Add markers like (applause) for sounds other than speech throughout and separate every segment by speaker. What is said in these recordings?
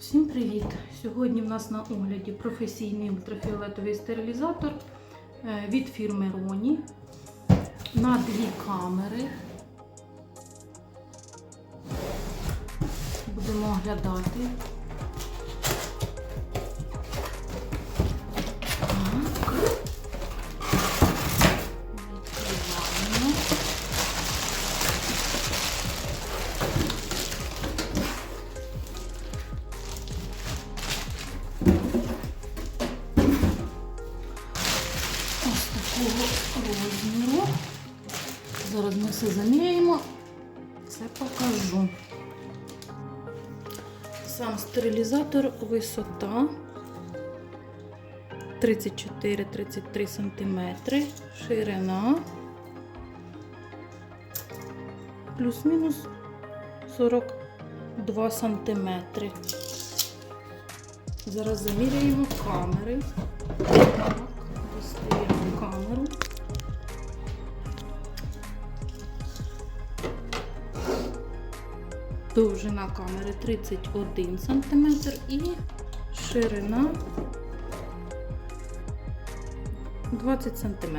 Speaker 1: Всім привіт! Сьогодні в нас на огляді професійний ультрафіолетовий стерилізатор е, від фірми Роні на дві камери. Будемо оглядати. Розміру. Зараз ми все заміряємо, все покажу. Сам стерилізатор висота 34-33 см, ширина плюс-мінус 42 см. Зараз заміряємо камери. Довжина камери 31 см і ширина 20 см.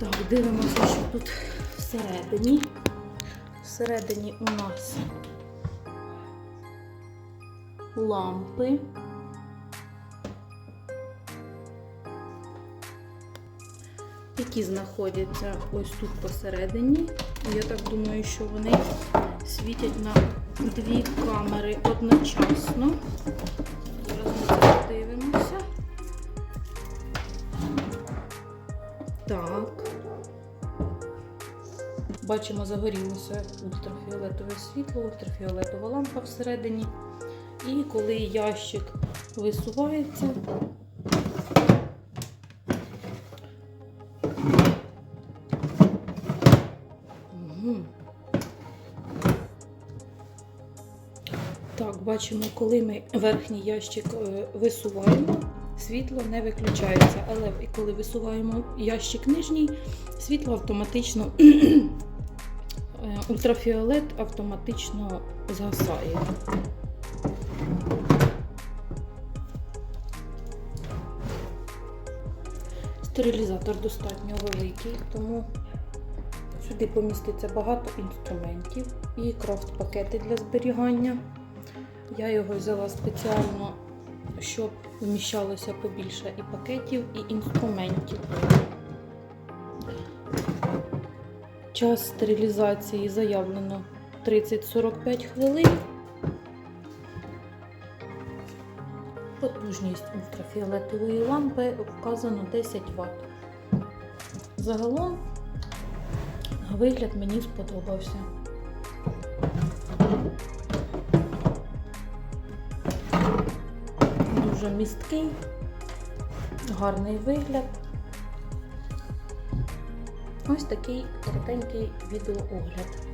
Speaker 1: Так, дивимося, що тут всередині. Всередині у нас лампи. Які знаходяться ось тут посередині. Я так думаю, що вони світять на дві камери одночасно. Зараз ми подивимося. Так. Бачимо, загорілося ультрафіолетове світло, ультрафіолетова лампа всередині. І коли ящик висувається, бачимо, коли ми верхній ящик е, висуваємо, світло не виключається. Але коли висуваємо ящик нижній, світло автоматично, (clears throat) е, ультрафіолет автоматично згасає. Стерилізатор достатньо великий, тому Сюди поміститься багато інструментів і крафт-пакети для зберігання. Я його взяла спеціально, щоб вміщалося побільше і пакетів, і інструментів. Час стерилізації заявлено 30-45 хвилин. Потужність ультрафіолетової лампи вказано 10 Вт. Загалом Вигляд мені сподобався. Дуже місткий, гарний вигляд. Ось такий коротенький відеоогляд.